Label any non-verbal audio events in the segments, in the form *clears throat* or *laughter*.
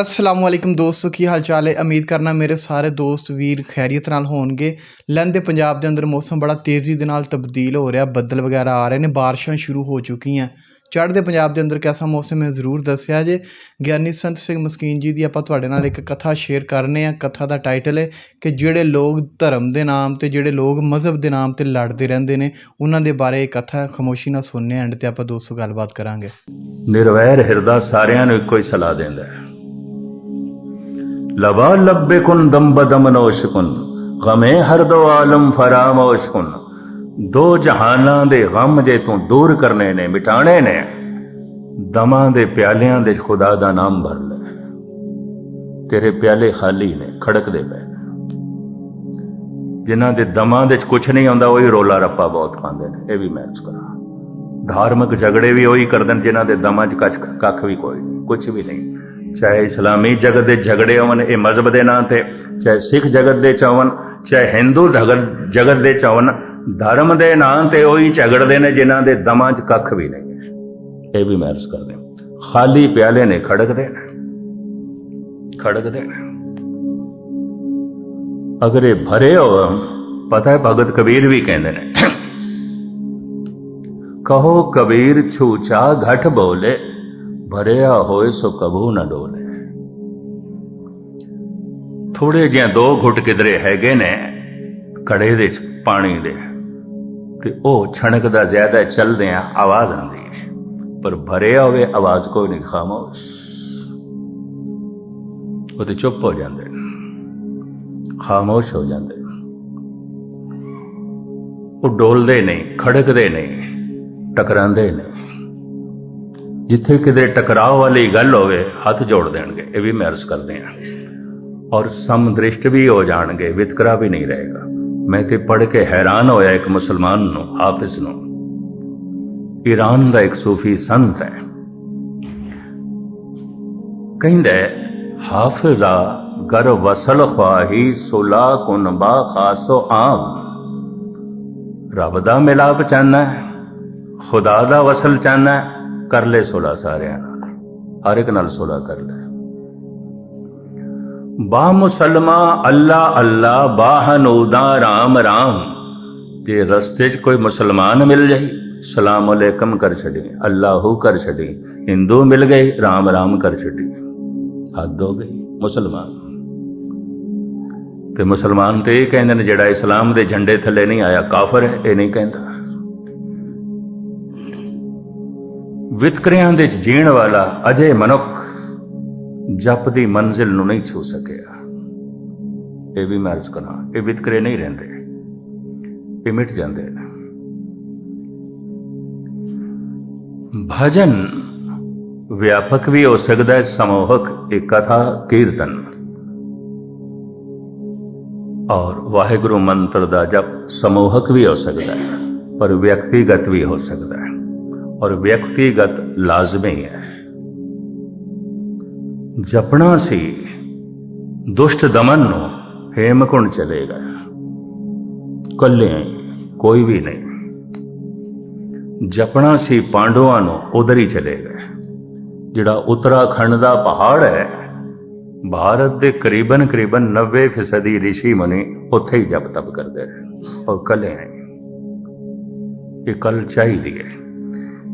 ਅਸਲਾਮ ਵਾਲੇਕਮ ਦੋਸਤੋ, ਕੀ ਹਾਲ ਚਾਲ ਹੈ? ਉਮੀਦ ਕਰਨਾ ਮੇਰੇ ਸਾਰੇ ਦੋਸਤ ਵੀਰ ਖੈਰੀਅਤ ਨਾਲ ਹੋਣਗੇ। ਲਹਿੰਦੇ ਪੰਜਾਬ ਦੇ ਅੰਦਰ ਮੌਸਮ ਬੜਾ ਤੇਜ਼ੀ ਦੇ ਨਾਲ ਤਬਦੀਲ ਹੋ ਰਿਹਾ। ਬੱਦਲ ਵਗੈਰਾ ਆ ਰਹੇ ਨੇ, ਬਾਰਿਸ਼ਾਂ ਸ਼ੁਰੂ ਹੋ ਚੁੱਕੀਆਂ। ਚੜ੍ਹਦੇ ਪੰਜਾਬ ਦੇ ਅੰਦਰ ਕਿਹਦਾ ਮੌਸਮ ਹੈ, ਜ਼ਰੂਰ ਦੱਸਿਆ ਜੇ। ਗਿਆਨੀ ਸੰਤ ਸਿੰਘ ਮਸਕੀਨ ਜੀ ਦੀ ਆਪਾਂ ਤੁਹਾਡੇ ਨਾਲ ਇੱਕ ਕਥਾ ਸ਼ੇਅਰ ਕਰਨੇ ਆ ਕਥਾ ਦਾ ਟਾਈਟਲ ਹੈ ਕਿ ਜਿਹੜੇ ਲੋਕ ਧਰਮ ਦੇ ਨਾਮ ਤੇ, ਜਿਹੜੇ ਲੋਕ ਮਜ਼ਹਬ ਦੇ ਨਾਮ ਤੇ ਲੜਦੇ ਰਹਿੰਦੇ ਨੇ, ਉਹਨਾਂ ਦੇ ਬਾਰੇ ਕਥਾ ਖਮੋਸ਼ੀ ਨਾਲ ਸੁਣਨੇ ਐਂਡ ਤੇ ਆਪਾਂ ਦੋਸਤੋ ਗੱਲਬਾਤ ਕਰਾਂਗੇ। ਨਿਰਵੈਰ ਹਿਰਦਾ ਸਾਰਿਆਂ ਨੂੰ ਇੱਕੋ ਹੀ ਸਲਾਹ ਦਿੰਦਾ ਹੈ। ਲਵਾ ਲੱਭੇ ਕੁਨ ਦਮ ਬਦਮ ਨੋਸ਼ ਗਮੇ ਹਰ ਦੋ ਆਲਮ ਫਰਾਮੋਸ਼ ਕੁਨ ਦੋ ਜਹਾਨਾਂ ਦੇ ਗਮ ਜੇ ਤੂੰ ਦੂਰ ਕਰਨੇ ਨੇ ਮਿਟਾਣੇ ਨੇ ਦਮਾਂ ਦੇ ਪਿਆਲਿਆਂ ਦੇ ਖੁਦਾ ਦਾ ਨਾਮ ਭਰ ਲੈ ਤੇਰੇ ਪਿਆਲੇ ਖਾਲੀ ਨੇ ਖੜਕਦੇ ਪਏ ਨੇ। ਜਿਨ੍ਹਾਂ ਦੇ ਦਮਾਂ ਦੇ ਕੁਝ ਨਹੀਂ ਆਉਂਦਾ ਉਹੀ ਰੋਲਾ ਰੱਪਾ ਬਹੁਤ ਖਾਂਦੇ ਨੇ ਇਹ ਵੀ ਮੈਂ ਕਰਾਂ ਧਾਰਮਿਕ ਝਗੜੇ ਵੀ ਉਹੀ ਕਰਦੇ ਨੇ ਜਿਨ੍ਹਾਂ ਦੇ ਦਮਾਂ 'ਚ ਕੱਖ ਕੱਖ ਵੀ ਕੋਈ ਨਹੀਂ ਕੁਝ ਵੀ ਨਹੀਂ ਚਾਹੇ ਇਸਲਾਮੀ ਜਗਤ ਦੇ ਝਗੜੇ ਹੋਣ, ਇਹ ਮਜ਼ਹਬ ਦੇ ਨਾਂ ਤੇ, ਚਾਹੇ ਸਿੱਖ ਜਗਤ ਦੇ ਚਾਵਨ ਚਾਹੇ ਹਿੰਦੂ ਜਗਤ ਜਗਤ ਦੇ ਚਾਵਨ ਧਰਮ ਦੇ ਨਾਂ ਤੇ ਉਹੀ ਝਗੜਦੇ ਨੇ ਜਿਨ੍ਹਾਂ ਦੇ ਦਮਾਂ 'ਚ ਕੱਖ ਵੀ ਨਹੀਂ। ਇਹ ਵੀ ਮੈਂ ਅਰਜ਼ ਕਰਦੇ ਖਾਲੀ ਪਿਆਲੇ ਨੇ ਖੜਕਦੇ ਨੇ। ਖੜਕਦੇ ਨੇ। ਅਗਰ ਇਹ ਭਰੇ ਹੋ ਪਤਾ ਹੈ ਭਗਤ ਕਬੀਰ ਵੀ ਕਹਿੰਦੇ ਨੇ, *clears throat* ਕਹੋ ਕਬੀਰ ਛੂਚਾ ਘਟ ਬੋਲੇ। ਭਰਿਆ ਹੋਏ ਸੋ ਕਬੂ ਨਾ ਡੋਲੇ। ਥੋੜੇ ਜਿਹਾ ਦੋ ਘੁੱਟ ਕਿਧਰੇ ਹੈਗੇ ਨੇ ਕੜੇ ਦੇ ਪਾਣੀ ਦੇ। ਤੇ ਉਹ ਛਣਕ ਦਾ ਜ਼ਿਆਦਾ ਚੱਲਦੇ ਆ, ਆਵਾਜ਼ ਆਉਂਦੀ ਹੈ ਪਰ ਭਰਿਆ ਹੋਵੇ ਆਵਾਜ਼ ਕੋਈ ਨਹੀਂ, ਖਾਮੋਸ਼। ਉਹ ਤੇ ਚੁੱਪ ਹੋ ਜਾਂਦੇ। ਖਾਮੋਸ਼ ਹੋ ਜਾਂਦੇ। ਉਹ ਡੋਲਦੇ ਨਹੀਂ, ਖੜਕਦੇ ਨਹੀਂ, ਟਕਰਾਉਂਦੇ ਨੇ ਜਿੱਥੇ ਕਿਤੇ ਟਕਰਾਅ ਵਾਲੀ ਗੱਲ ਹੋਵੇ ਹੱਥ ਜੋੜ ਦੇਣਗੇ। ਇਹ ਵੀ ਮੈਂ ਅਰਜ਼ ਕਰਦੇ ਹਾਂ। ਔਰ ਸਮਦ੍ਰਿਸ਼ਟ ਵੀ ਹੋ ਜਾਣਗੇ ਵਿਤਕਰਾ ਵੀ ਨਹੀਂ ਰਹੇਗਾ। ਮੈਂ ਤੇ ਪੜ੍ਹ ਕੇ ਹੈਰਾਨ ਹੋਇਆ ਇੱਕ ਮੁਸਲਮਾਨ ਨੂੰ ਹਾਫਿਜ਼ ਨੂੰ। ਈਰਾਨ ਦਾ ਇੱਕ ਸੂਫੀ ਸੰਤ ਹੈ। ਕਹਿੰਦਾ ਹੈ, ਹਾਫਿਜ਼ਾ ਗਰ ਵਸਲ ਖਵਾਹੀ ਸੁਲਾ ਕੁਨਬਾ ਖਾਸੋ ਆਮ। ਰੱਬ ਦਾ ਮਿਲਾਪ ਚਾਹਨਾ ਖੁਦਾ ਦਾ ਵਸਲ ਚਾਹਨਾ ਕਰ ਲੈ ਸੁਲਾ ਸਾਰਿਆਂ ਨਾਲ। ਹਰ ਇੱਕ ਨਾਲ ਸੁਲਾ ਕਰ ਲੈ। ਬਾ ਮੁਸਲਮਾ, ਅੱਲਾ ਅੱਲਾ ਬਾਹਨੂਦਾ ਰਾਮ ਰਾਮ। ਜੇ ਰਸਤੇ 'ਚ ਕੋਈ ਮੁਸਲਮਾਨ ਮਿਲ ਜਾਈ, ਸਲਾਮ ਅਲੈਕਮ ਕਰ ਛੱਡੀ, ਅੱਲਾਹੂ ਕਰ ਛੱਡੀ, ਹਿੰਦੂ ਮਿਲ ਗਏ, ਰਾਮ ਰਾਮ ਕਰ ਛੱਡੀ। ਹੱਦ ਹੋ ਗਈ, ਮੁਸਲਮਾਨ। ਤੇ ਮੁਸਲਮਾਨ ਤੇ ਇਹ ਕਹਿੰਦੇ ਨੇ, ਜਿਹੜਾ ਇਸਲਾਮ ਦੇ ਝੰਡੇ ਥੱਲੇ ਨਹੀਂ ਆਇਆ, ਕਾਫਰ ਹੈ, ਇਹ ਨਹੀਂ ਕਹਿੰਦਾ। ਵਿਤਕਰਿਆਂ ਦੇ ਜੀਣ ਵਾਲਾ ਅਜੇ ਮਨੁੱਖ ਜਪ ਦੀ ਮੰਜ਼ਿਲ ਨੂੰ ਨਹੀਂ ਛੂ ਸਕਿਆ। ਇਹ ਵੀ ਮੈਂ ਅਰਜ਼ ਕਰਾਂ ਇਹ ਵਿਤਕਰੇ ਨਹੀਂ ਰਹਿੰਦੇ। ਇਹ ਮਿਟ ਜਾਂਦੇ ਨੇ। ਭਜਨ ਵਿਆਪਕ ਵੀ ਹੋ ਸਕਦਾ ਹੈ, ਸਮੂਹਕ ਇੱਕ ਕਥਾ, ਕੀਰਤਨ। ਔਰ ਵਾਹਿਗੁਰੂ ਮੰਤਰ ਦਾ ਜਪ ਸਮੂਹਕ ਵੀ ਹੋ ਸਕਦਾ ਹੈ, ਪਰ ਵਿਅਕਤੀਗਤ ਵੀ ਹੋ ਸਕਦਾ ਹੈ। ਔਰ ਵਿਅਕਤੀਗਤ ਲਾਜ਼ਮੀ ਹੈ। ਜਪਣਾ ਸੀ, ਦੁਸ਼ਟ ਦਮਨ ਨੂੰ ਹੇਮਕੁੰਡ ਚਲੇਗਾ ਕੱਲੇ ਕੋਈ ਵੀ ਨਹੀਂ। ਜਪਣਾ ਸੀ ਪਾਂਡਵਾਂ ਨੂੰ ਉਧਰ ਹੀ ਚਲੇ ਗਏ। ਜਿਹੜਾ ਉੱਤਰਾਖੰਡ ਦਾ ਪਹਾੜ ਹੈ, ਭਾਰਤ ਦੇ ਕਰੀਬਨ ਕਰੀਬਨ 90% ਰਿਸ਼ੀ ਮੁਨੀ ਉੱਥੇ ਹੀ ਜਪ ਤਪ ਕਰਦੇ ਰਹੇ। ਔਰ ਕੱਲੇ ਹੈ। ਇਹ ਕੱਲ ਚਾਹੀਦੀ ਹੈ।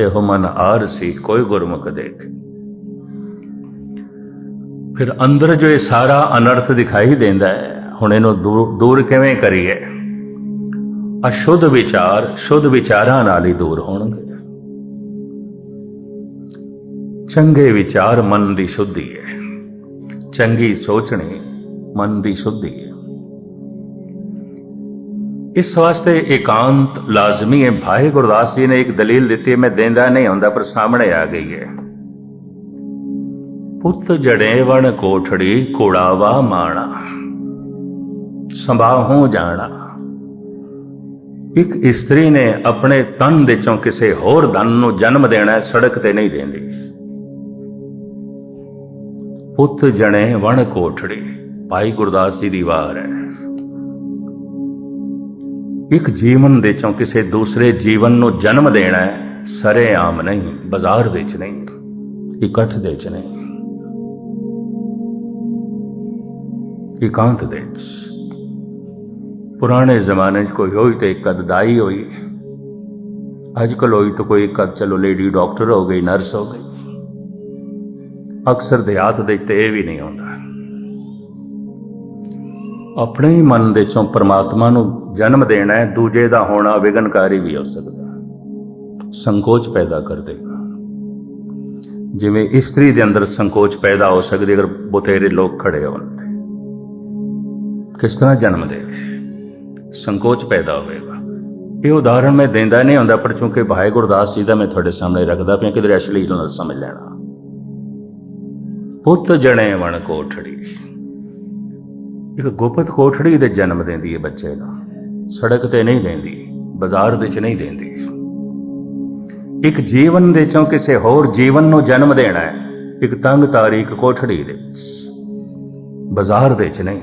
ਇਹੋ ਮਨ ਆਰ ਸੀ, ਕੋਈ ਗੁਰਮੁਖ ਦੇਖ। ਫਿਰ ਅੰਦਰ ਜੋ ਇਹ ਸਾਰਾ ਅਨਰਥ ਦਿਖਾਈ ਦਿੰਦਾ ਹੈ, ਹੁਣ ਇਹਨੂੰ ਦੂਰ ਦੂਰ ਕਿਵੇਂ ਕਰੀਏ? ਅਸ਼ੁੱਧ ਵਿਚਾਰ, ਸ਼ੁੱਧ ਵਿਚਾਰਾਂ ਨਾਲ ਹੀ ਦੂਰ ਹੋਣਗੇ। ਚੰਗੇ ਵਿਚਾਰ ਮਨ ਦੀ ਸ਼ੁੱਧੀ ਹੈ। ਚੰਗੀ ਸੋਚਣੀ ਮਨ ਦੀ ਸ਼ੁੱਧੀ ਹੈ। ਇਸ ਵਾਸਤੇ ਇਕਾਂਤ ਲਾਜ਼ਮੀ ਹੈ। ਭਾਈ ਗੁਰਦਾਸ ਜੀ ਨੇ ਇੱਕ ਦਲੀਲ ਦਿੱਤੀ, ਮੈਂ ਦੇਂਦਾ ਨਹੀਂ ਹੁੰਦਾ, ਪਰ ਸਾਹਮਣੇ ਆ ਗਈ ਹੈ। ਪੁੱਤ ਜੜੇ ਵਣ ਕੋਠੜੀ ਕੋੜਾਵਾ ਮਾਣਾ, ਸੰਭਾਹੋਂ ਜਾਣਾ। ਇੱਕ ਇਸਤਰੀ ਨੇ ਆਪਣੇ ਤਨ ਦੇ ਚੋਂ ਕਿਸੇ ਹੋਰ ਧਨ ਨੂੰ ਜਨਮ ਦੇਣਾ ਸੜਕ ਤੇ ਨਹੀਂ ਦੇਂਦੀ। ਪੁੱਤ ਜਣੇ ਵਣ ਕੋਠੜੀ, ਭਾਈ ਗੁਰਦਾਸ ਜੀ ਦੀ ਵਾਰ ਹੈ। ਇੱਕ ਜੀਵਨ ਦੇ ਚੋਂ ਕਿਸੇ ਦੂਸਰੇ ਜੀਵਨ ਨੂੰ ਜਨਮ ਦੇਣਾ ਹੈ ਸਰੇ ਆਮ ਨਹੀਂ, ਬਾਜ਼ਾਰ ਵਿੱਚ ਨਹੀਂ, ਇਕੱਠ ਦੇ ਚ ਨਹੀਂ, ਇਕਾਂਤ ਦੇ ਪੁਰਾਣੇ ਜ਼ਮਾਨੇ 'ਚ ਕੋਈ ਹੋਈ ਤੇ ਇੱਕ ਦਾਈ ਹੋਈ। ਅੱਜ ਕੱਲ੍ਹ ਹੋਈ ਤਾਂ ਕੋਈ ਇੱਕ ਚਲੋ ਲੇਡੀ ਡਾਕਟਰ ਹੋ ਗਈ ਨਰਸ ਹੋ ਗਈ। ਅਕਸਰ ਦਿਹਾਤ ਦੇ ਤੇ ਇਹ ਵੀ ਨਹੀਂ ਹੁੰਦਾ ਆਪਣੇ ਹੀ ਮਨ ਦੇ ਚੋਂ ਪਰਮਾਤਮਾ ਨੂੰ ਜਨਮ ਦੇਣਾ ਹੈ, ਦੂਜੇ ਦਾ ਹੋਣਾ ਵਿਗਨਕਾਰੀ ਵੀ ਹੋ ਸਕਦਾ ਸੰਕੋਚ ਪੈਦਾ ਕਰ ਦੇਗਾ। ਜਿਵੇਂ ਇਸਤਰੀ ਦੇ ਅੰਦਰ ਸੰਕੋਚ ਪੈਦਾ ਹੋ ਸਕਦੀ ਅਗਰ ਬੁਤੇਰੇ ਲੋਕ ਖੜੇ ਹੋਣ ਤੇ। ਕਿਸ ਤਰ੍ਹਾਂ ਜਨਮ ਦੇਵੇ ਸੰਕੋਚ ਪੈਦਾ ਹੋਵੇਗਾ। ਇਹ ਉਦਾਹਰਣ ਮੈਂ ਦਿੰਦਾ ਨਹੀਂ ਹੁੰਦਾ, ਪਰ ਚੂੰਕਿ ਭਾਈ ਗੁਰਦਾਸ ਜੀ ਦਾ ਮੈਂ ਤੁਹਾਡੇ ਸਾਹਮਣੇ ਰੱਖਦਾ ਪਿਆ ਕਿਤੇ ਅਸ਼ਲੀਲ ਨਾਲ ਸਮਝ ਲੈਣਾ। ਪੁੱਤ ਜਣੇ ਵਣ ਕੋਠੜੀ। ਇੱਕ ਗੁਪਤ ਕੋਠੜੀ ਦੇ ਜਨਮ ਦਿੰਦੀ ਹੈ ਬੱਚੇ ਨੂੰ ਸੜਕ ਤੇ ਨਹੀਂ ਦਿੰਦੀ ਬਾਜ਼ਾਰ ਵਿੱਚ ਨਹੀਂ ਦਿੰਦੀ। ਇੱਕ ਜੀਵਨ ਦੇ ਚੋਂ ਕਿਸੇ ਹੋਰ ਜੀਵਨ ਨੂੰ ਜਨਮ ਦੇਣਾ ਹੈ ਇੱਕ ਤੰਗ ਤਾਰੀਖ ਕੋਠੜੀ ਦੇ ਵਿੱਚ। ਬਾਜ਼ਾਰ ਵਿੱਚ ਨਹੀਂ।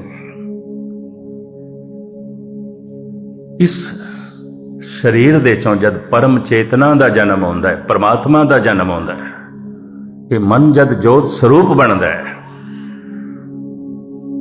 ਇਸ ਸਰੀਰ ਦੇ ਚੋਂ ਜਦ ਪਰਮ ਚੇਤਨਾ ਦਾ ਜਨਮ ਹੁੰਦਾ ਹੈ ਪਰਮਾਤਮਾ ਦਾ ਜਨਮ ਹੁੰਦਾ ਹੈ ਇਹ ਮਨ ਜਦ ਜੋਤ ਸਰੂਪ ਬਣਦਾ ਹੈ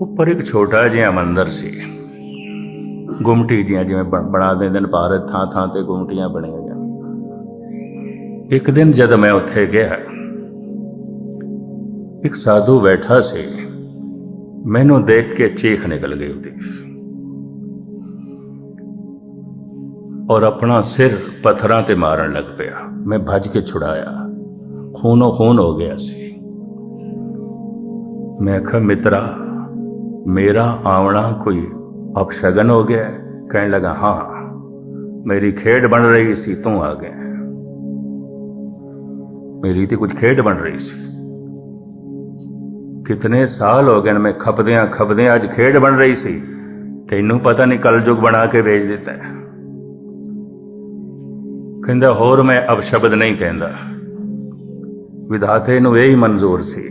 ਉੱਪਰ ਇੱਕ ਛੋਟਾ ਜਿਹਾ ਮੰਦਰ ਸੀ। ਗੁੰਮਟੀ ਜੀਆਂ ਜਿਵੇਂ ਬਣ- ਬਣਾ ਦਿੰਦੇ ਨੇ ਭਾਰਤ ਥਾਂ ਥਾਂ ਤੇ ਗੁੰਮਟੀਆਂ ਬਣੀਆਂ ਜਾਂਦੀਆਂ ਇੱਕ ਦਿਨ ਜਦ ਮੈਂ ਉੱਥੇ ਗਿਆ, ਇੱਕ ਸਾਧੂ ਬੈਠਾ ਸੀ। ਮੈਨੂੰ ਦੇਖ ਕੇ ਚੀਖ ਨਿਕਲ ਗਈ ਉਹਦੀ। ਔਰ ਆਪਣਾ ਸਿਰ ਪੱਥਰਾਂ ਤੇ ਮਾਰਨ ਲੱਗ ਪਿਆ। ਮੈਂ ਭੱਜ ਕੇ ਛੁਡਾਇਆ। ਖੂਨੋ ਖੂਨ ਹੋ ਗਿਆ ਸੀ। ਮੈਂ ਕਿਹਾ, ਮਿੱਤਰਾ ਮੇਰਾ ਆਵਣਾ ਕੋਈ ਅਪਸ਼ਗਨ ਹੋ ਗਿਆ ਹੈ?" ਕਹਿਣ ਲੱਗਾ ਹਾਂ ਮੇਰੀ ਖੇਡ ਬਣ ਰਹੀ ਸੀ ਤੂੰ ਆ ਗਿਆ ਮੇਰੀ ਤੇ ਕੁਝ ਖੇਡ ਬਣ ਰਹੀ ਸੀ ਕਿਤਨੇ ਸਾਲ ਹੋ ਗਏ ਨੇ ਮੈਂ ਖਪਦਿਆਂ ਖਪਦਿਆਂ ਅੱਜ ਖੇਡ ਬਣ ਰਹੀ ਸੀ ਤੈਨੂੰ ਪਤਾ ਨਹੀਂ ਕਲਯੁਗ ਬਣਾ ਕੇ ਵੇਚ ਦਿੱਤਾ ਕਹਿੰਦਾ ਹੋਰ ਮੈਂ ਅਬਸ਼ਬਦ ਨਹੀਂ ਕਹਿੰਦਾ ਵਿਧਾਤੇ ਨੂੰ ਇਹ ਹੀ ਮਨਜ਼ੂਰ ਸੀ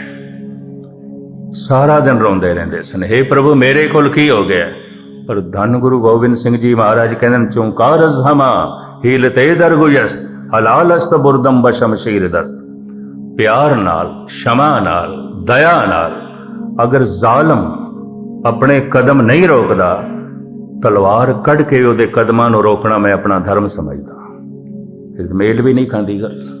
ਸਾਰਾ ਦਿਨ ਰੋਂਦੇ ਰਹਿੰਦੇ ਸਨ। हे ਪ੍ਰਭੂ, ਮੇਰੇ ਕੋਲ ਕੀ ਹੋ ਗਿਆ? ਪਰ ਧੰਨ ਗੁਰੂ ਗੋਬਿੰਦ ਸਿੰਘ ਜੀ ਮਹਾਰਾਜ ਕਹਿੰਦੇ ਨੇ, ਚੁੰਕਾਰਸ ਹਮਾ, ਹੀਲ ਹੀਲਤੇ ਦਰਗੁਜਸ ਹਲਾਲਸਤ ਬੁਰਦਮ ਬਸ਼ਮਸ਼ੀਰ ਦਸਤ। ਪਿਆਰ ਨਾਲ, ਸ਼ਮਾ ਨਾਲ, ਦਇਆ ਨਾਲ, ਅਗਰ ਜ਼ਾਲਮ ਆਪਣੇ ਕਦਮ ਨਹੀਂ ਰੋਕਦਾ, ਤਲਵਾਰ ਕੱਢ ਕੇ ਉਹਦੇ ਕਦਮਾਂ ਨੂੰ ਰੋਕਣਾ ਮੈਂ ਆਪਣਾ ਧਰਮ ਸਮਝਦਾ। ਫਿਰ ਮੇਲ ਵੀ ਨਹੀਂ ਖਾਂਦੀ ਗੱਲ।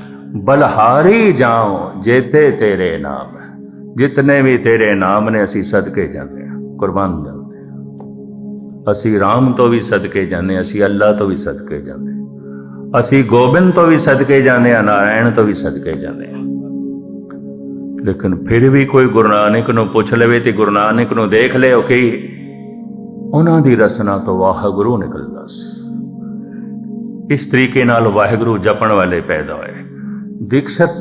ਬਲਹਾਰੀ ਜਾਉ ਜੇਤੇ ਤੇਰੇ ਨਾਮ ਜਿਤਨੇ ਵੀ ਤੇਰੇ ਨਾਮ ਨੇ, ਅਸੀਂ ਸਦਕੇ ਜਾਂਦੇ ਹਾਂ, ਕੁਰਬਾਨ ਜਾਂਦੇ ਹਾਂ। ਅਸੀਂ RAM ਤੋਂ ਵੀ ਸਦਕੇ ਜਾਂਦੇ ਹਾਂ, ਅਸੀਂ ਅੱਲਾ ਤੋਂ ਵੀ ਸਦਕੇ ਜਾਂਦੇ ਹਾਂ। ਅਸੀਂ ਗੋਬਿੰਦ ਤੋਂ ਵੀ ਸਦਕੇ ਜਾਂਦੇ ਹਾਂ, ਨਾਰਾਇਣ ਤੋਂ ਵੀ ਸਦਕੇ ਜਾਂਦੇ ਹਾਂ। ਲੇਕਿਨ ਫਿਰ ਵੀ ਕੋਈ ਗੁਰੂ ਨਾਨਕ ਨੂੰ ਪੁੱਛ ਲਵੇ ਤੇ ਗੁਰੂ ਨਾਨਕ ਨੂੰ ਦੇਖ ਲਿਓ ਕਿ ਉਹਨਾਂ ਦੀ ਰਸਨਾ ਤੋਂ ਵਾਹਿਗੁਰੂ ਨਿਕਲਦਾ ਸੀ। ਇਸ ਤਰੀਕੇ ਨਾਲ ਵਾਹਿਗੁਰੂ ਜਪਣ ਵਾਲੇ ਪੈਦਾ ਹੋਏ। ਦੀਕਸ਼ਤ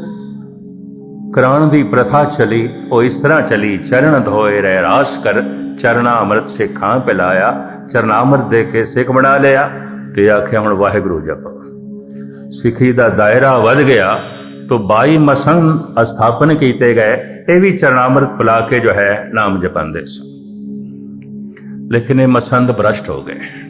ਕਰਾਉਣ ਦੀ ਪ੍ਰਥਾ ਚਲੀ ਉਹ ਇਸ ਤਰ੍ਹਾਂ ਚਲੀ ਚਰਨ ਧੋਏ ਰਹਿ ਰਾਸ ਕਰ ਚਰਨਾ ਅੰਮ੍ਰਿਤ ਸਿੱਖਾਂ ਪਿਲਾਇਆ ਚਰਨਾਮ੍ਰਿਤ ਦੇ ਕੇ ਸਿੱਖ ਬਣਾ ਲਿਆ ਤੇ ਆਖਿਆ ਹੁਣ ਵਾਹਿਗੁਰੂ ਜਪ ਸਿੱਖੀ ਦਾ ਦਾਇਰਾ ਵੱਧ ਗਿਆ तो 22 ਮਸੰਨ ਸਥਾਪਨ ਕੀਤੇ ਗਏ ਇਹ ਵੀ ਚਰਨਾਮ੍ਰਿਤ ਪਿਲਾ ਕੇ ਜੋ ਹੈ ਨਾਮ ਜਪਾਂਦੇ ਸਨ ਲੇਕਿਨ ਇਹ ਮਸੰਦ ਭ੍ਰਸ਼ਟ ਹੋ ਗਏ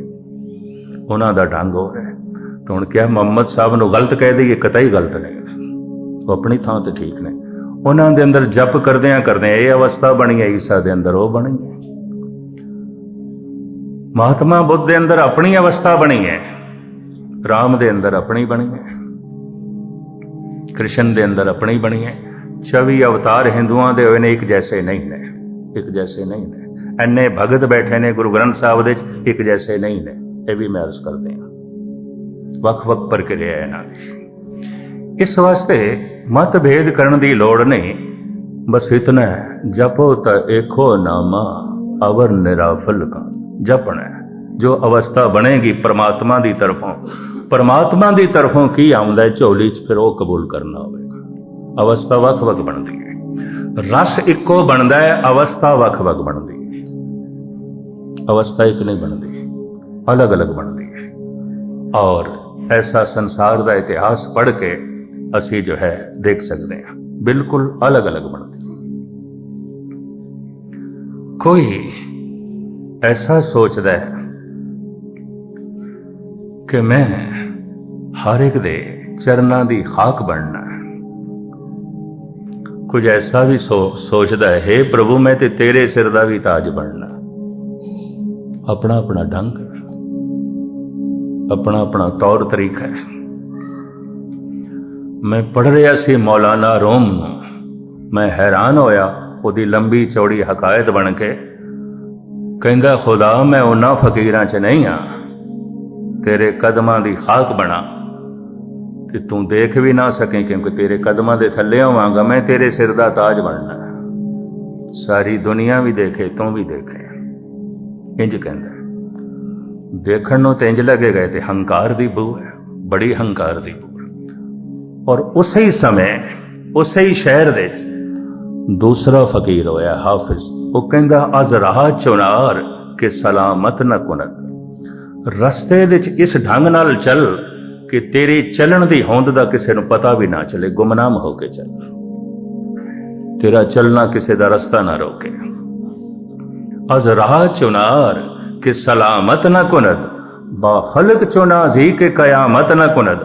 ਉਹਨਾਂ ਦਾ ਢੰਗ ਹੋ ਰਿਹਾ ਤਾਂ ਹੁਣ ਕਿਹਾ ਮੁਹੰਮਦ ਸਾਹਿਬ ਨੂੰ ਗਲਤ ਕਹਿ ਦਈਏ, ਕਤਈ ਗਲਤ ਨਹੀਂ ਉਹ ਆਪਣੀ ਥਾਂ ਤੇ ਠੀਕ ਨੇ। ਉਹਨਾਂ ਦੇ ਅੰਦਰ ਜਪ ਕਰਦਿਆਂ ਕਰਦਿਆਂ ਇਹ ਅਵਸਥਾ ਬਣੀ ਹੈ, ਈਸਾ ਦੇ ਅੰਦਰ ਉਹ ਬਣੀ ਹੈ। ਮਹਾਤਮਾ ਬੁੱਧ ਦੇ ਅੰਦਰ ਆਪਣੀ ਅਵਸਥਾ ਬਣੀ ਹੈ। ਰਾਮ ਦੇ ਅੰਦਰ ਆਪਣੀ ਬਣੀ ਹੈ। ਕ੍ਰਿਸ਼ਨ ਦੇ ਅੰਦਰ ਆਪਣੀ ਬਣੀ ਹੈ। 24 ਅਵਤਾਰ ਹਿੰਦੂਆਂ ਦੇ ਹੋਏ ਨੇ, ਇੱਕ ਜੈਸੇ ਨਹੀਂ ਨੇ। ਇੱਕ ਜੈਸੇ ਨਹੀਂ ਨੇ। ਐਨੇ ਭਗਤ ਬੈਠੇ ਨੇ ਗੁਰੂ ਗ੍ਰੰਥ ਸਾਹਿਬ ਦੇ ਵਿੱਚ, ਇੱਕ ਜੈਸੇ ਨਹੀਂ ਨੇ। ਇਹ ਵੀ ਮੈਂ ਅਰਜ਼ ਕਰਦੇ ਹਾਂ। ਵੱਖ-ਵੱਖ ਪ੍ਰਕਿਰਿਆ ਇਹਨਾਂ ਦੀ ਇਸ ਵਾਸਤੇ ਮਤਭੇਦ ਕਰਨ ਦੀ ਲੋੜ ਨਹੀਂ। ਬਸ ਇਤਨਾ ਜਪੋ ਤਾਂ ਏਕੋ ਨਾਮਾ, ਅਵਰ ਨਿਰਾਫਲ ਕਾ। ਜਪਣਾ ਜੋ ਅਵਸਥਾ ਬਣੇਗੀ ਪ੍ਰਮਾਤਮਾ ਦੀ ਤਰਫੋਂ। ਪਰਮਾਤਮਾ ਦੀ ਤਰਫੋਂ ਕੀ ਆਉਂਦਾ ਹੈ, ਝੋਲੀ 'ਚ ਫਿਰ ਉਹ ਕਬੂਲ ਕਰਨਾ ਹੋਵੇਗਾ। ਅਵਸਥਾ ਵੱਖ-ਵੱਖ ਬਣਦੀ ਹੈ। ਰਸ ਇੱਕੋ ਬਣਦਾ ਹੈ, ਅਵਸਥਾ ਵੱਖ-ਵੱਖ ਬਣਦੀ ਹੈ। ਅਵਸਥਾ ਇੱਕ ਨਹੀਂ ਬਣਦੀ। ਅਲੱਗ-ਅਲੱਗ ਬਣਦੀ ਹੈ। ਔਰ ਐਸਾ ਸੰਸਾਰ ਦਾ ਇਤਿਹਾਸ ਪੜ੍ਹ ਕੇ ਅਸੀਂ ਜੋ ਹੈ ਦੇਖ ਸਕਦੇ ਹਾਂ। ਬਿਲਕੁਲ ਅਲੱਗ-ਅਲੱਗ ਬਣਦੀ ਕੋਈ ਐਸਾ ਸੋਚਦਾ ਹੈ ਕਿ ਮੈਂ ਹਰ ਇੱਕ ਦੇ ਚਰਨਾਂ ਦੀ ਖਾਕ ਬਣਨਾ ਹੈ। ਕੁਝ ਐਸਾ ਵੀ ਸੋ, ਸੋਚਦਾ ਹੈ हे ਪ੍ਰਭੂ, ਮੈਂ ਤੇ ਤੇਰੇ ਸਿਰ ਦਾ ਵੀ ਤਾਜ ਬਣਨਾ ਆਪਣਾ ਆਪਣਾ ਢੰਗ ਆਪਣਾ ਆਪਣਾ ਤੌਰ ਤਰੀਕਾ ਹੈ। ਮੈਂ ਪੜ੍ਹ ਰਿਹਾ ਸੀ ਮੌਲਾਨਾ ਰੋਮ ਨੂੰ। ਮੈਂ ਹੈਰਾਨ ਹੋਇਆ, ਉਹਦੀ ਲੰਬੀ ਚੌੜੀ ਹਕਾਇਤ ਬਣ ਕੇ। ਕਹਿੰਦਾ, ਖੁਦਾ, ਮੈਂ ਉਹਨਾਂ ਫਕੀਰਾਂ 'ਚ ਨਹੀਂ ਆ। ਤੇਰੇ ਕਦਮਾਂ ਦੀ ਖਾਕ ਬਣਾ। ਤੇ ਤੂੰ ਦੇਖ ਵੀ ਨਾ ਸਕੇ ਕਿਉਂਕਿ ਤੇਰੇ ਕਦਮਾਂ ਦੇ ਥੱਲੇ ਹੋਵਾਂਗਾ ਮੈਂ ਤੇਰੇ ਸਿਰ ਦਾ ਤਾਜ ਬਣਨਾ। ਸਾਰੀ ਦੁਨੀਆ ਵੀ ਦੇਖੇ, ਤੂੰ ਵੀ ਦੇਖੇ। ਇੰਜ ਕਹਿੰਦਾ। ਦੇਖਣ ਨੂੰ ਤੇ ਇੰਜ ਲੱਗੇਗਾ ਤੇ ਹੰਕਾਰ ਦੀ ਬੂ ਹੈ, ਬੜੀ ਹੰਕਾਰ ਦੀ ਬੂ ਔਰ ਉਸੇ ਹੀ ਸਮੇਂ, ਉਸੇ ਹੀ ਸ਼ਹਿਰ ਦੇ ਦੂਸਰਾ ਫਕੀਰ ਹੋਇਆ, ਹਾਫਿਜ਼। ਉਹ ਕਹਿੰਦਾ, ਅਜ਼ ਰਾਹ ਚੁਨਾਰ ਕਿ ਸਲਾਮਤ ਨਾ ਕੁਨਤ। ਰਸਤੇ ਵਿੱਚ ਇਸ ਢੰਗ ਨਾਲ ਚੱਲ ਕਿ ਤੇਰੀ ਚੱਲਣ ਦੀ ਹੋਂਦ ਦਾ ਕਿਸੇ ਨੂੰ ਪਤਾ ਵੀ ਨਾ ਚਲੇ, ਗੁਮਨਾਮ ਹੋ ਕੇ ਚੱਲ। ਤੇਰਾ ਚੱਲਣਾ ਕਿਸੇ ਦਾ ਰਸਤਾ ਨਾ ਰੋਕੇ। ਅਜ਼ ਰਾਹ ਚੁਨਾਰ ਕਿ ਸਲਾਮਤ ਨਾ ਕੁਨਦ ਬਾ ਖਲਕ ਚੁਨਾ ਜੀ ਕਿ ਕਿਆਮਤ ਨਾ ਕੁਨਦ।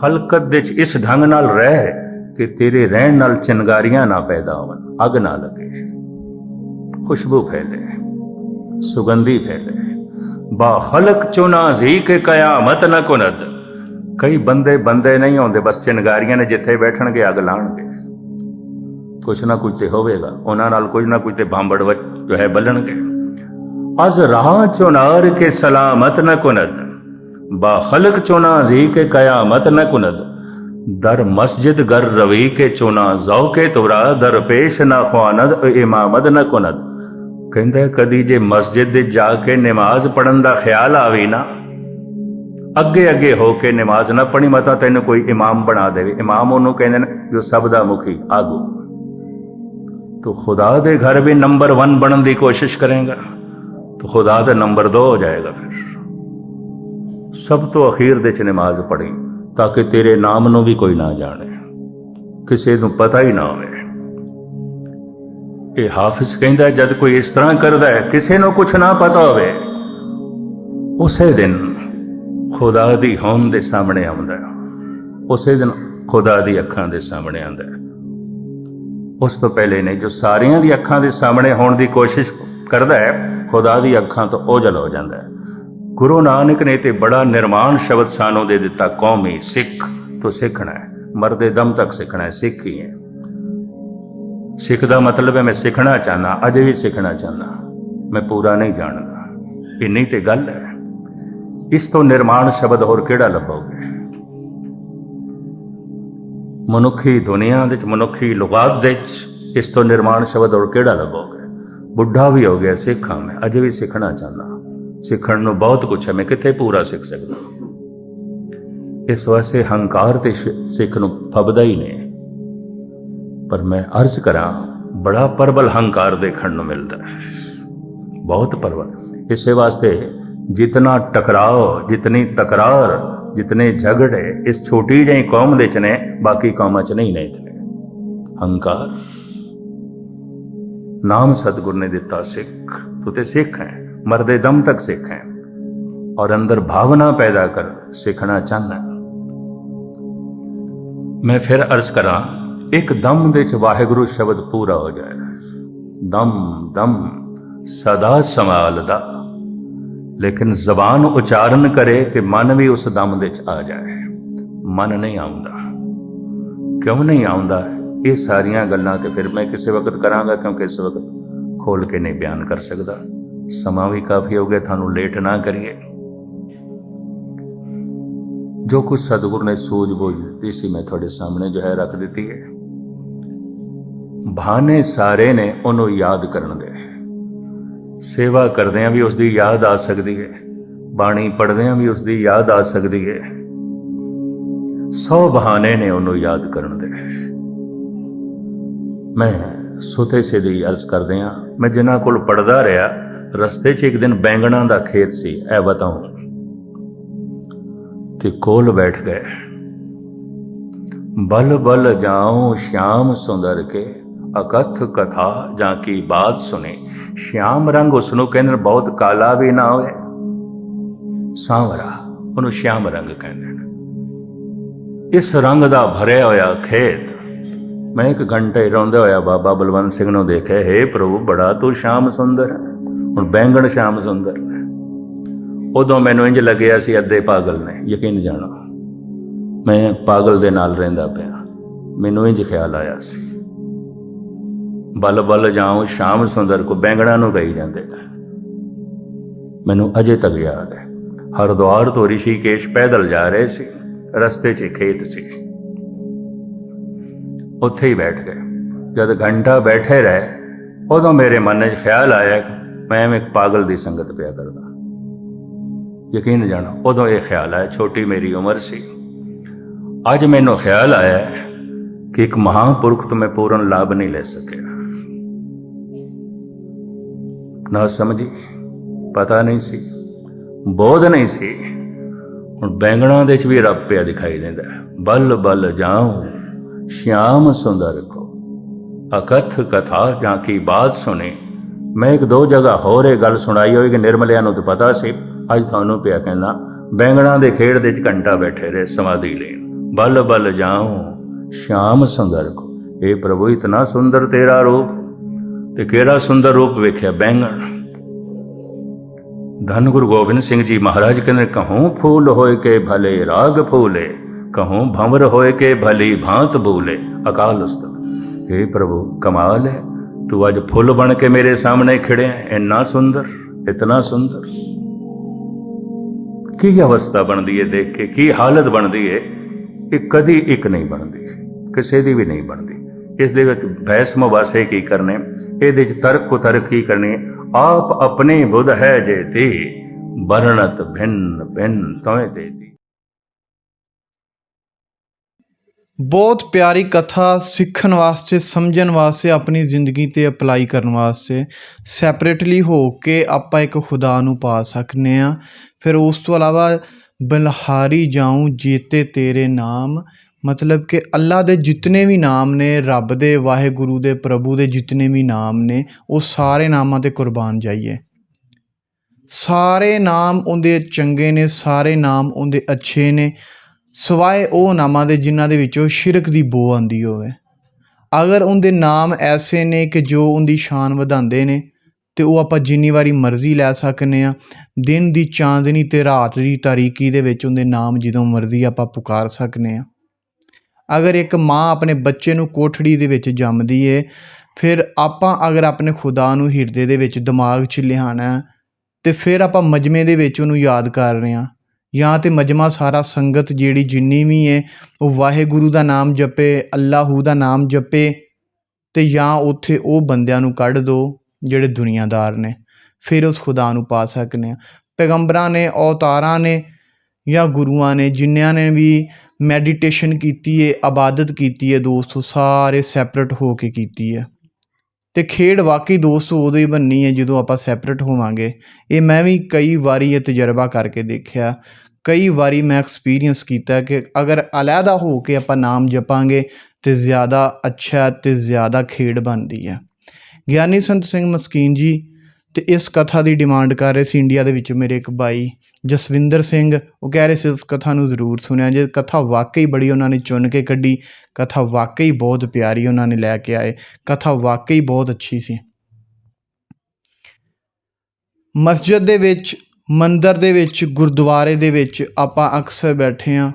ਖਲਕਤ ਵਿੱਚ ਇਸ ਢੰਗ ਨਾਲ ਰਹਿ ਕਿ ਤੇਰੇ ਰਹਿਣ ਨਾਲ ਚਿੰਗਾਰੀਆਂ ਨਾ ਪੈਦਾ ਹੋਣ, ਅਗ ਨਾ ਲੱਗੇ। ਖੁਸ਼ਬੂ ਫੈਲੇ, ਸੁਗੰਧੀ ਫੈਲੇ। ਬਾ ਖਲਕ ਚੁਨਾ ਜੀ ਕਿ ਕਿਆਮਤ ਨਾ ਕੁਨਦ। ਕਈ ਬੰਦੇ ਬੰਦੇ ਨਹੀਂ ਹੁੰਦੇ ਬਸ ਚਿੰਗਾਰੀਆਂ ਨੇ ਜਿੱਥੇ ਬੈਠਣਗੇ, ਅੱਗ ਲਾਣਗੇ। ਕੁਛ ਨਾ ਕੁਛ ਤੇ ਹੋਵੇਗਾ, ਉਹਨਾਂ ਨਾਲ ਕੁਝ ਨਾ ਕੁਝ ਤੇ ਭਾਂਬੜ ਵ- ਜੋ ਹੈ ਬੱਲਣਗੇ। از رها چونار که سلامت نکند با خلق چونازی که قیامت نکند در مسجد گر روی که چونا ذوق تو را در پیش ਨਾ ਖਵਾਨਦ ਇਮਾਮਤ ਨਾ ਕੁਨਦ। ਕਹਿੰਦਾ, ਕਦੀ ਜੇ ਮਸਜਿਦ ਦੇ ਜਾ ਕੇ ਨਮਾਜ਼ ਪੜਨ ਦਾ ਖਿਆਲ ਆਵੇ ਨਾ, ਅੱਗੇ ਅੱਗੇ ਹੋ ਕੇ ਨਮਾਜ਼ ਨਾ ਪੜੀ ਮਤਾ ਤੈਨੂੰ ਕੋਈ ਇਮਾਮ ਬਣਾ ਦੇਵੇ। ਇਮਾਮ ਉਹਨੂੰ ਕਹਿੰਦੇ ਨੇ, ਜੋ ਸਭ ਦਾ ਮੁਖੀ, ਆਗੂ। ਤੋ ਖੁਦਾ ਦੇ ਘਰ ਵੀ ਨੰਬਰ 1 ਬਣਨ ਦੀ ਕੋਸ਼ਿਸ਼ ਕਰੇਗਾ। तो खुदा ਦਾ ਨੰਬਰ 2 ਹੋ ਜਾਏਗਾ ਫਿਰ ਸਭ ਤੋਂ ਅਖੀਰ ਦੇ ਚ ਨਮਾਜ਼ ਪੜ੍ਹੀ ਤਾਂ ਕਿ ਤੇਰੇ ਨਾਮ ਨੂੰ ਵੀ ਕੋਈ ਨਾ ਜਾਣੇ ਕਿਸੇ ਨੂੰ ਪਤਾ ਹੀ ਨਾ ਹੋਵੇ ਇਹ ਹਾਫਿਜ਼ ਕਹਿੰਦਾ ਜਦ ਕੋਈ ਇਸ ਤਰ੍ਹਾਂ ਕਰਦਾ ਹੈ ਕਿਸੇ ਨੂੰ ਕੁਝ ਨਾ ਪਤਾ ਹੋਵੇ ਉਸੇ ਦਿਨ ਖੁਦਾ ਦੀ ਹੋਂਦ ਦੇ ਸਾਹਮਣੇ ਆਉਂਦਾ ਹੈ ਉਸੇ ਦਿਨ ਖੁਦਾ ਦੀ ਅੱਖਾਂ ਦੇ ਸਾਹਮਣੇ ਆਉਂਦਾ ਹੈ ਉਸ ਤੋਂ ਪਹਿਲੇ ਨਹੀਂ ਜੋ ਸਾਰਿਆਂ ਦੀ ਅੱਖਾਂ ਦੇ ਸਾਹਮਣੇ ਹੋਣ ਦੀ ਕੋਸ਼ਿਸ਼ ਕਰਦਾ ਹੈ ਖੁਦਾ ਦੀ ਅੱਖਾਂ ਤੋਂ ਓਝਲ ਹੋ ਜਾਂਦਾ ਹੈ। ਗੁਰੂ ਨਾਨਕ ਨੇ ਤੇ ਬੜਾ ਨਿਰਮਾਣ ਸ਼ਬਦ ਸਾਨੂੰ ਦੇ ਦਿੱਤਾ, ਕੌਮੀ ਸਿੱਖ, ਤੋਂ ਸਿੱਖਣਾ ਹੈ। ਮਰਦੇ ਦਮ ਤੱਕ ਸਿੱਖਣਾ ਹੈ, ਸਿੱਖ ਹੀ ਹੈ। ਸਿੱਖ ਦਾ ਮਤਲਬ ਹੈ, ਮੈਂ ਸਿੱਖਣਾ ਚਾਹਨਾ ਅਜੇ ਵੀ ਸਿੱਖਣਾ ਚਾਹਨਾ ਮੈਂ ਪੂਰਾ ਨਹੀਂ ਜਾਣਦਾ। ਇੰਨੀ ਤੇ ਗੱਲ ਹੈ। ਇਸ ਤੋਂ ਨਿਰਮਾਣ ਸ਼ਬਦ ਹੋਰ ਕਿਹੜਾ ਲੱਭੋਗੇ? ਮਨੁੱਖੀ ਦੁਨੀਆ ਵਿੱਚ, ਮਨੁੱਖੀ ਲੁਗਾਤ ਦੇ ਵਿੱਚ ਇਸ ਤੋਂ ਨਿਰਮਾਣ ਸ਼ਬਦ ਹੋਰ ਕਿਹੜਾ ਲੱਭੋਗੇ? ਬੁੱਢਾ ਵੀ ਹੋ ਗਿਆ, ਸਿੱਖਾਂ ਮੈਂ, ਅਜੇ ਵੀ ਸਿੱਖਣਾ ਚਾਹੁੰਦਾ। ਸਿੱਖਣ ਨੂੰ ਬਹੁਤ ਕੁਝ ਹੈ, ਮੈਂ ਕਿੱਥੇ ਪੂਰਾ ਸਿੱਖ ਸਕਦਾ? ਇਸ ਵਾਸਤੇ ਹੰਕਾਰ ਤੇ ਸਿੱਖ ਨੂੰ ਫਬਦਾ ਹੀ ਨਹੀਂ। ਪਰ ਮੈਂ ਅਰਜ਼ ਕਰਾਂ, ਬੜਾ ਪਰਬਲ ਹੰਕਾਰ ਦੇਖਣ ਨੂੰ ਮਿਲਦਾ ਹੈ। ਬਹੁਤ ਪਰਬਲ ਇਸੇ ਵਾਸਤੇ ਜਿਤਨਾ ਟਕਰਾਓ, ਜਿਤਨੀ ਤਕਰਾਰ, ਜਿਤਨੇ ਝਗੜੇ, ਇਸ ਛੋਟੀ ਜਿਹੀ ਕੌਮ ਦੇ ਚ ਨੇ, ਬਾਕੀ ਕੌਮਾਂ ਚ ਨਹੀਂ ਨੇ ਇਤਨੇ। ਹੰਕਾਰ ਨਾਮ ਸਤਿਗੁਰ ਨੇ ਦਿੱਤਾ ਸਿੱਖ ਤੂੰ ਤੇ ਸਿੱਖ ਹੈ ਮਰਦੇ ਦਮ ਤੱਕ ਸਿੱਖ ਹੈ ਔਰ ਅੰਦਰ ਭਾਵਨਾ ਪੈਦਾ ਕਰ ਸਿੱਖਣਾ ਚਾਹੁੰਦਾ ਹੈ। ਮੈਂ ਫਿਰ ਅਰਜ਼ ਕਰਾਂ ਇੱਕ ਦਮ ਦੇ ਚ ਵਾਹਿਗੁਰੂ ਸ਼ਬਦ ਪੂਰਾ ਹੋ ਜਾਏ ਦਮ ਦਮ ਸਦਾ ਸੰਭਾਲਦਾ ਲੇਕਿਨ ਜ਼ਬਾਨ ਉਚਾਰਨ ਕਰੇ ਕਿ ਮਨ ਵੀ ਉਸ ਦਮ ਦੇ ਚ ਆ ਜਾਏ ਮਨ ਨਹੀਂ ਆਉਂਦਾ ਕਿਉਂ ਨਹੀਂ ਆਉਂਦਾ ਇਹ ਸਾਰੀਆਂ ਗੱਲਾਂ ਤੇ ਫਿਰ ਮੈਂ ਕਿਸੇ ਵਕਤ ਕਰਾਂਗਾ, ਕਿਉਂਕਿ ਇਸ ਵਕਤ ਖੋਲ ਕੇ ਨਹੀਂ ਬਿਆਨ ਕਰ ਸਕਦਾ। ਸਮਾਂ ਵੀ ਕਾਫੀ ਹੋ ਗਿਆ, ਤੁਹਾਨੂੰ ਲੇਟ ਨਾ ਕਰੀਏ। ਜੋ ਕੁਝ ਸਤਿਗੁਰ ਨੇ ਸੂਝ-ਬੂਝ ਦਿੱਤੀ ਸੀ, ਮੈਂ ਤੁਹਾਡੇ ਸਾਹਮਣੇ ਜੋ ਹੈ ਰੱਖ ਦਿੱਤੀ ਹੈ। ਬਹਾਨੇ ਸਾਰੇ ਨੇ ਉਹਨੂੰ ਯਾਦ ਕਰਨ ਦੇ। ਸੇਵਾ ਕਰਦਿਆਂ ਵੀ ਉਸ ਦੀ ਯਾਦ ਆ ਸਕਦੀ ਹੈ। ਬਾਣੀ ਪੜ੍ਹਦਿਆਂ ਵੀ ਉਸ ਦੀ ਯਾਦ ਆ ਸਕਦੀ ਹੈ। ਸੌ ਬਹਾਨੇ ਨੇ ਉਹਨੂੰ ਯਾਦ ਕਰਨ ਦੇ। ਮੈਂ ਸੁਤੇ ਸੇ ਦੀ ਅਰਜ਼ ਕਰਦੇ ਕਰਦਿਆਂ ਮੈਂ ਜਿਨ੍ਹਾਂ ਕੋਲ ਪੜਦਾ ਰਿਹਾ, ਰਸਤੇ 'ਚ ਇੱਕ ਦਿਨ ਬੈਂਗਣਾ ਦਾ ਖੇਤ ਸੀ ਐ ਬਤਾਉਂ। ਕਿ ਕੋਲ ਬੈਠ ਗਏ। ਬਲ ਬਲ ਜਾਉ ਸ਼ਾਮ ਸੁੰਦਰ ਕੇ, ਅਕਥ ਕਥਾ ਜਾਂ ਕੀ ਬਾਤ ਸੁਨੇ ਸ਼ਾਮ ਰੰਗ ਉਸ ਨੂੰ ਕਹਿੰਦੇ ਨੇ, ਬਹੁਤ ਕਾਲਾ ਵੀ ਨਾ ਹੋਵੇ। ਸਾਂਵਰਾ ਉਹਨੂੰ ਸ਼ਾਮ ਰੰਗ ਕਹਿੰਦੇ ਨੇ। ਇਸ ਰੰਗ ਦਾ ਭਰਿਆ ਹੋਇਆ ਖੇਤ ਮੈਂ ਇੱਕ ਘੰਟੇ ਰੋਂਦੇ ਹੋਇਆ ਬਾਬਾ ਬਲਵੰਤ ਸਿੰਘ ਨੂੰ ਦੇਖਿਆ, ਹੇ ਪ੍ਰਭੂ, ਬੜਾ ਤੂੰ ਸ਼ਾਮ ਸੁੰਦਰ ਹੈ। ਹੁਣ ਬੈਂਗਣ ਸ਼ਾਮ ਸੁੰਦਰ ਨੇ ਉਦੋਂ ਮੈਨੂੰ ਇੰਜ ਲੱਗਿਆ ਸੀ ਅੱਧੇ ਪਾਗਲ ਨੇ, ਯਕੀਨ ਜਾਣੋ। ਮੈਂ ਪਾਗਲ ਦੇ ਨਾਲ ਰਹਿੰਦਾ ਪਿਆ। ਮੈਨੂੰ ਇੰਜ ਖਿਆਲ ਆਇਆ ਸੀ। ਬਲ ਬਲ ਜਾਉ, ਸ਼ਾਮ ਸੁੰਦਰ ਕੋ ਬੈਂਗਣਾ ਨੂੰ ਗਈ ਜਾਂਦੇ ਮੈਨੂੰ ਅਜੇ ਤੱਕ ਯਾਦ ਹੈ। ਹਰਦੁਆਰ ਤੋਂ ਰਿਸ਼ੀਕੇਸ਼ ਪੈਦਲ ਜਾ ਰਹੇ ਸੀ। ਰਸਤੇ 'ਚ ਖੇਤ ਸੀ। ਉੱਥੇ ਹੀ ਬੈਠ ਗਏ ਜਦ ਘੰਟਾ ਬੈਠੇ ਰਹੇ, ਉਦੋਂ ਮੇਰੇ ਮਨ 'ਚ ਖਿਆਲ ਆਇਆ ਕਿ ਮੈਂ ਇੱਕ ਪਾਗਲ ਦੀ ਸੰਗਤ ਪਿਆ ਕਰਦਾ। ਯਕੀਨ ਜਾਣਾ, ਉਦੋਂ ਇਹ ਖਿਆਲ ਆਇਆ, ਛੋਟੀ ਮੇਰੀ ਉਮਰ ਸੀ। ਅੱਜ ਮੈਨੂੰ ਖਿਆਲ ਆਇਆ ਕਿ ਇੱਕ ਮਹਾਂਪੁਰਖ ਤੋਂ ਮੈਂ ਪੂਰਨ ਲਾਭ ਨਹੀਂ ਲੈ ਸਕਿਆ। ਨਾ ਸਮਝੀ, ਪਤਾ ਨਹੀਂ ਸੀ, ਬੋਧ ਨਹੀਂ ਸੀ। ਹੁਣ ਬੈਂਗਣਾ ਦੇ ਚ ਵੀ ਰੱਬ ਪਿਆ ਦਿਖਾਈ ਦਿੰਦਾ। ਬੱਲ ਬੱਲ ਬਲ ਜਾਉ ਸ਼ਿਆਮ ਸੁੰਦਰ ਕੋ ਅਕਥ ਕਥਾ ਜਾਂ ਕੀ ਬਾਤ ਸੁਣੇ ਮੈਂ ਇੱਕ ਦੋ ਜਗ੍ਹਾ ਹੋਰ ਇਹ ਗੱਲ ਸੁਣਾਈ ਹੋਈ ਕਿ ਨਿਰਮਲਿਆਂ ਨੂੰ ਤਾਂ ਪਤਾ ਸੀ ਅੱਜ ਤੁਹਾਨੂੰ ਪਿਆ ਕਹਿੰਦਾ ਬੈਂਗਣਾ ਦੇ ਖੇਡ ਦੇ ਚ ਘੰਟਾ ਬੈਠੇ ਰਹੇ ਸਮਾਧੀ ਲੈਣ ਬਲ ਬਲ ਜਾਉ ਸ਼ਾਮ ਸੁੰਦਰ ਕੋ ਇਹ ਪ੍ਰਭੂ ਇਤਨਾ ਸੁੰਦਰ ਤੇਰਾ ਰੂਪ ਤੇ ਕਿਹੜਾ ਸੁੰਦਰ ਰੂਪ ਵੇਖਿਆ ਬੈਂਗਣ ਧੰਨ ਗੁਰੂ ਗੋਬਿੰਦ ਸਿੰਘ ਜੀ ਮਹਾਰਾਜ ਕਹਿੰਦੇ ਕਹੂੰ ਫੂਲ ਹੋਏ ਕੇ ਭਲੇ ਰਾਗ ਫੂਲੇ ਕਹੂੰ ਭੰਵਰ ਹੋਏ ਕੇ ਭਲੀ ਭਾਂਤ ਬੂਲੇ ਅਕਾਲ ਉਸਤਤ हे ਪ੍ਰਭੂ ਕਮਾਲ ਹੈ ਤੂੰ ਅੱਜ ਫੁੱਲ ਬਣ ਕੇ ਮੇਰੇ ਸਾਹਮਣੇ ਖੜਿਆ ਹੈ, ਇੰਨਾ ਸੁੰਦਰ ਇਤਨਾ ਸੁੰਦਰ ਕੀ ਅਵਸਥਾ ਬਣਦੀ ਹੈ ਦੇਖ ਕੇ ਕੀ ਹਾਲਤ ਬਣਦੀ ਹੈ ਇਹ ਕਦੀ ਇੱਕ ਨਹੀਂ ਬਣਦੀ ਕਿਸੇ ਦੀ ਵੀ ਨਹੀਂ ਬਣਦੀ ਇਸ ਦੇ ਵਿੱਚ ਬਹਿਸ ਮੁਬਾਸੇ ਕੀ ਕਰਨੇ ਇਹਦੇ ਚ ਤਰਕ ਕੁਤਰਕ ਕੀ ਕਰਨੀ ਆਪ ਆਪਣੇ ਬੁੱਧ ਹੈ ਜੇ ਤੇ ਵਰਣਤ ਭਿੰਨ ਭਿੰਨ ਤੋਏ ਦੇਤੀ ਬਹੁਤ ਪਿਆਰੀ ਕਥਾ ਸਿੱਖਣ ਵਾਸਤੇ, ਸਮਝਣ ਵਾਸਤੇ, ਆਪਣੀ ਜ਼ਿੰਦਗੀ ਤੇ ਅਪਲਾਈ ਕਰਨ ਵਾਸਤੇ ਸੈਪਰੇਟਲੀ ਹੋ ਕੇ ਆਪਾਂ ਇੱਕ ਖੁਦਾ ਨੂੰ ਪਾ ਸਕਨੇ ਆ। ਫਿਰ ਉਸ ਤੋਂ ਇਲਾਵਾ ਬਲਹਾਰੀ ਜਾਉਂ ਜੀਤੇ ਤੇਰੇ ਨਾਮ। ਮਤਲਬ ਕਿ ਅੱਲਾ ਦੇ ਜਿਤਨੇ ਵੀ ਨਾਮ ਨੇ, ਰੱਬ ਦੇ, ਵਾਹਿਗੁਰੂ ਦੇ, ਪ੍ਰਭੂ ਦੇ ਜਿਤਨੇ ਵੀ ਨਾਮ ਨੇ, ਉਹ ਸਾਰੇ ਨਾਮਾਂ ਤੇ ਕੁਰਬਾਨ ਜਾਈਏ। ਸਾਰੇ ਨਾਮ ਉਹਦੇ ਚੰਗੇ ਨੇ, ਸਾਰੇ ਨਾਮ ਉਹਦੇ ਅੱਛੇ ਨੇ। ਸਵਾਏ ਉਹ ਨਾਮਾਂ ਦੇ ਜਿਨ੍ਹਾਂ ਦੇ ਵਿੱਚੋਂ ਸ਼ਿਰਕ ਦੀ ਬੋ ਆਉਂਦੀ ਹੋਵੇ। ਅਗਰ ਉਹਦੇ ਨਾਮ ਐਸੇ ਨੇ ਕਿ ਜੋ ਉਹਦੀ ਸ਼ਾਨ ਵਧਾਉਂਦੇ ਨੇ ਤੇ ਉਹ ਆਪਾਂ ਜਿੰਨੀ ਵਾਰੀ ਮਰਜ਼ੀ ਲੈ ਸਕਨੇ ਆ ਦਿਨ ਦੀ ਚਾਂਦਨੀ ਤੇ ਰਾਤ ਦੀ ਤਾਰੀਕੀ ਦੇ ਵਿੱਚ ਉਹਦੇ ਨਾਮ ਜਦੋਂ ਮਰਜ਼ੀ ਆਪਾਂ ਪੁਕਾਰ ਸਕਨੇ ਆ। ਅਗਰ ਇੱਕ ਮਾਂ ਆਪਣੇ ਬੱਚੇ ਨੂੰ ਕੋਠੜੀ ਦੇ ਵਿੱਚ ਜੰਮਦੀ ਏ ਫਿਰ ਆਪਾਂ ਅਗਰ ਆਪਣੇ ਖੁਦਾ ਨੂੰ ਹਿਰਦੇ ਦੇ ਵਿੱਚ ਦਿਮਾਗ 'ਚ ਲਿਆਣਾ ਹੈ, ਤੇ ਫਿਰ ਆਪਾਂ ਮਜਮੇ ਦੇ ਵਿੱਚ ਉਹਨੂੰ ਯਾਦ ਕਰ ਰਹੇ ਹਾਂ ਜਾਂ ਤੇ ਮਜਮਾ ਸਾਰਾ ਸੰਗਤ ਜਿਹੜੀ ਜਿੰਨੀ ਵੀ ਹੈ, ਉਹ ਵਾਹਿਗੁਰੂ ਦਾ ਨਾਮ ਜਪੇ, ਅੱਲਾਹੂ ਦਾ ਨਾਮ ਜਪੇ ਤੇ ਜਾਂ ਉੱਥੇ ਉਹ ਬੰਦਿਆਂ ਨੂੰ ਕੱਢ ਦੋ ਜਿਹੜੇ ਦੁਨੀਆਦਾਰ ਨੇ। ਫਿਰ ਉਸ ਖੁਦਾ ਨੂੰ ਪਾ ਸਕਨੇ ਆ ਪੈਗੰਬਰਾਂ ਨੇ, ਅਵਤਾਰਾਂ ਨੇ ਜਾਂ ਗੁਰੂਆਂ ਨੇ ਜਿਨ੍ਹਾਂ ਨੇ ਵੀ ਮੈਡੀਟੇਸ਼ਨ ਕੀਤੀ ਹੈ ਇਬਾਦਤ ਕੀਤੀ ਹੈ ਦੋਸਤੋ, ਸਾਰੇ ਸੈਪਰੇਟ ਹੋ ਕੇ ਕੀਤੀ ਹੈ ਤੇ ਖੇਡ ਵਾਕਈ ਦੋਸਤੋ ਉਦੋਂ ਹੀ ਬੰਨੀ ਹੈ ਜਦੋਂ ਆਪਾਂ ਸੈਪਰੇਟ ਹੋਵਾਂਗੇ। ਇਹ ਮੈਂ ਵੀ ਕਈ ਵਾਰੀ ਇਹ ਤਜਰਬਾ ਕਰਕੇ ਦੇਖਿਆ। ਕਈ ਵਾਰੀ ਮੈਂ ਐਕਸਪੀਰੀਅੰਸ ਕੀਤਾ ਕਿ ਅਗਰ ਅਲੱਗਾ ਹੋ ਕੇ ਆਪਾਂ ਨਾਮ ਜਪਾਂਗੇ ਤੇ ਜ਼ਿਆਦਾ ਅੱਛਾ ਤੇ ਜ਼ਿਆਦਾ ਖੇਡ ਬਣਦੀ ਹੈ। ਗਿਆਨੀ ਸੰਤ ਸਿੰਘ ਮਸਕੀਨ ਜੀ, ਤੇ ਇਸ ਕਥਾ ਦੀ ਡਿਮਾਂਡ ਕਰ ਰਹੇ ਸੀ ਇੰਡੀਆ ਦੇ ਵਿੱਚ ਮੇਰੇ ਇੱਕ ਬਾਈ ਜਸਵਿੰਦਰ ਸਿੰਘ। ਉਹ ਕਹਿ ਰਹੇ ਸੀ, ਇਸ ਕਥਾ ਨੂੰ ਜ਼ਰੂਰ ਸੁਣਿਆ ਜੇ। ਕਥਾ ਵਾਕਈ ਬੜੀ ਉਹਨਾਂ ਨੇ ਚੁਣ ਕੇ ਕੱਢੀ। ਕਥਾ ਵਾਕਈ ਬਹੁਤ ਪਿਆਰੀ ਉਹਨਾਂ ਨੇ ਲੈ ਕੇ ਆਏ। ਕਥਾ ਵਾਕਈ ਬਹੁਤ ਅੱਛੀ ਸੀ। ਮਸਜਿਦ ਦੇ ਵਿੱਚ ਮੰਦਰ ਦੇ ਵਿੱਚ, ਗੁਰਦੁਆਰੇ ਦੇ ਵਿੱਚ ਆਪਾਂ ਅਕਸਰ ਬੈਠੇ ਹਾਂ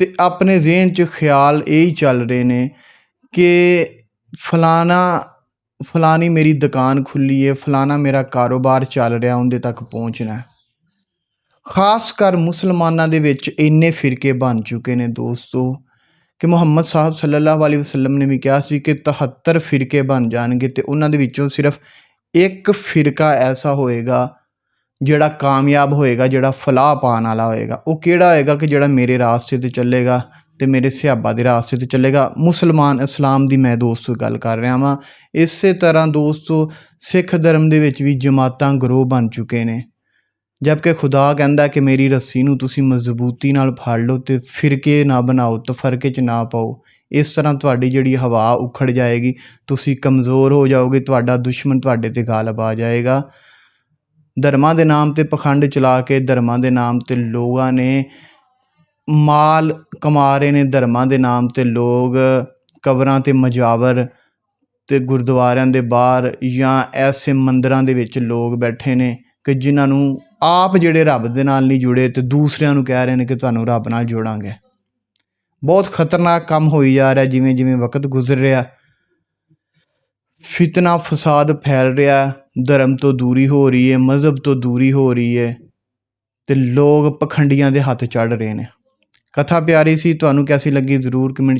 ਤੇ ਆਪਣੇ ਜ਼ਿਹਨ 'ਚ ਖਿਆਲ ਇਹ ਹੀ ਚੱਲ ਰਹੇ ਨੇ ਕਿ ਫਲਾਣਾ, ਫਲਾਣੀ ਮੇਰੀ ਦੁਕਾਨ ਖੁੱਲੀ ਹੈ ਫਲਾਣਾ ਮੇਰਾ ਕਾਰੋਬਾਰ ਚੱਲ ਰਿਹਾ, ਉਹਦੇ ਤੱਕ ਪਹੁੰਚਣਾ ਖਾਸ ਕਰ ਮੁਸਲਮਾਨਾਂ ਦੇ ਵਿੱਚ ਇੰਨੇ ਫਿਰਕੇ ਬਣ ਚੁੱਕੇ ਨੇ ਦੋਸਤੋ ਕਿ ਮੁਹੰਮਦ ਸਾਹਿਬ ਸੱਲੱਲਾਹੁ ਅਲੈਹਿ ਵਸੱਲਮ ਨੇ ਵੀ ਕਿਹਾ ਸੀ ਕਿ 73 ਫਿਰਕੇ ਬਣ ਜਾਣਗੇ ਤੇ ਉਹਨਾਂ ਦੇ ਵਿੱਚੋਂ ਸਿਰਫ ਇੱਕ ਫਿਰਕਾ ਐਸਾ ਹੋਏਗਾ ਜਿਹੜਾ ਕਾਮਯਾਬ ਹੋਏਗਾ, ਜਿਹੜਾ ਫਲਾਹ ਪਾਉਣ ਵਾਲਾ ਹੋਏਗਾ, ਉਹ ਕਿਹੜਾ ਹੋਏਗਾ ਕਿ ਜਿਹੜਾ ਮੇਰੇ ਰਾਸਤੇ ਤੇ ਚੱਲੇਗਾ ਤੇ ਮੇਰੇ ਸਿਹਾਬਾ ਦੇ ਰਾਸਤੇ ਤੇ ਚੱਲੇਗਾ? ਮੁਸਲਮਾਨ ਇਸਲਾਮ ਦੀ ਮੈਂ ਦੋਸਤੋ ਗੱਲ ਕਰ ਰਿਹਾ ਵਾਂ। ਇਸੇ ਤਰ੍ਹਾਂ ਦੋਸਤੋ, ਸਿੱਖ ਧਰਮ ਦੇ ਵਿੱਚ ਵੀ ਜਮਾਤਾਂ ਗਰੋਹ ਬਣ ਚੁੱਕੇ ਨੇ। ਜਦਕਿ ਖੁਦਾ ਕਹਿੰਦਾ ਕਿ ਮੇਰੀ ਰੱਸੀ ਨੂੰ ਤੁਸੀਂ ਮਜ਼ਬੂਤੀ ਨਾਲ ਫੜ ਲਓ ਤੇ ਫਿਰਕੇ ਨਾ ਬਣਾਓ ਤਫਰਕੇ 'ਚ ਨਾ ਪਾਓ, ਇਸ ਤਰ੍ਹਾਂ ਤੁਹਾਡੀ ਜਿਹੜੀ ਹਵਾ ਉਖੜ ਜਾਏਗੀ, ਤੁਸੀਂ ਕਮਜ਼ੋਰ ਹੋ ਜਾਓਗੇ, ਤੁਹਾਡਾ ਦੁਸ਼ਮਣ ਤੁਹਾਡੇ ਤੇ ਗਾਲਬ ਆ ਜਾਏਗਾ। ਧਰਮਾਂ ਦੇ ਨਾਮ ਤੇ ਪਖੰਡ ਚਲਾ ਕੇ ਧਰਮਾਂ ਦੇ ਨਾਮ ਤੇ ਲੋਕਾਂ ਨੇ ਮਾਲ ਕਮਾ ਰਹੇ ਨੇ ਧਰਮਾਂ ਦੇ ਨਾਮ ਤੇ ਲੋਕ ਕਬਰਾਂ ਤੇ ਮਜਾਵਰ ਅਤੇ ਗੁਰਦੁਆਰਿਆਂ ਦੇ ਬਾਹਰ ਜਾਂ ਐਸੇ ਮੰਦਰਾਂ ਦੇ ਵਿੱਚ ਲੋਕ ਬੈਠੇ ਨੇ ਕਿ ਜਿਨ੍ਹਾਂ ਨੂੰ ਆਪ ਜਿਹੜੇ ਰੱਬ ਦੇ ਨਾਲ ਨਹੀਂ ਜੁੜੇ ਅਤੇ ਦੂਸਰਿਆਂ ਨੂੰ ਕਹਿ ਰਹੇ ਨੇ ਕਿ ਤੁਹਾਨੂੰ ਰੱਬ ਨਾਲ ਜੋੜਾਂਗੇ। ਬਹੁਤ ਖਤਰਨਾਕ ਕੰਮ ਹੋਈ ਜਾ ਰਿਹਾ ਜਿਵੇਂ ਜਿਵੇਂ ਵਕਤ ਗੁਜ਼ਰ ਰਿਹਾ। ਫਿਤਨਾ, ਫਸਾਦ ਫੈਲ ਰਿਹਾ ਧਰਮ ਤੋਂ ਦੂਰੀ ਹੋ ਰਹੀ ਹੈ, ਮਜ਼ਹਬ ਤੋਂ ਦੂਰੀ ਹੋ ਰਹੀ ਹੈ ਤੇ ਲੋਕ ਪਖੰਡੀਆਂ ਦੇ ਹੱਥ ਚੜ ਰਹੇ ਨੇ। ਕਥਾ ਪਿਆਰੀ ਸੀ, ਤੁਹਾਨੂੰ ਕੈਸੀ ਲੱਗੀ? ਜ਼ਰੂਰ ਕਮੈਂਟ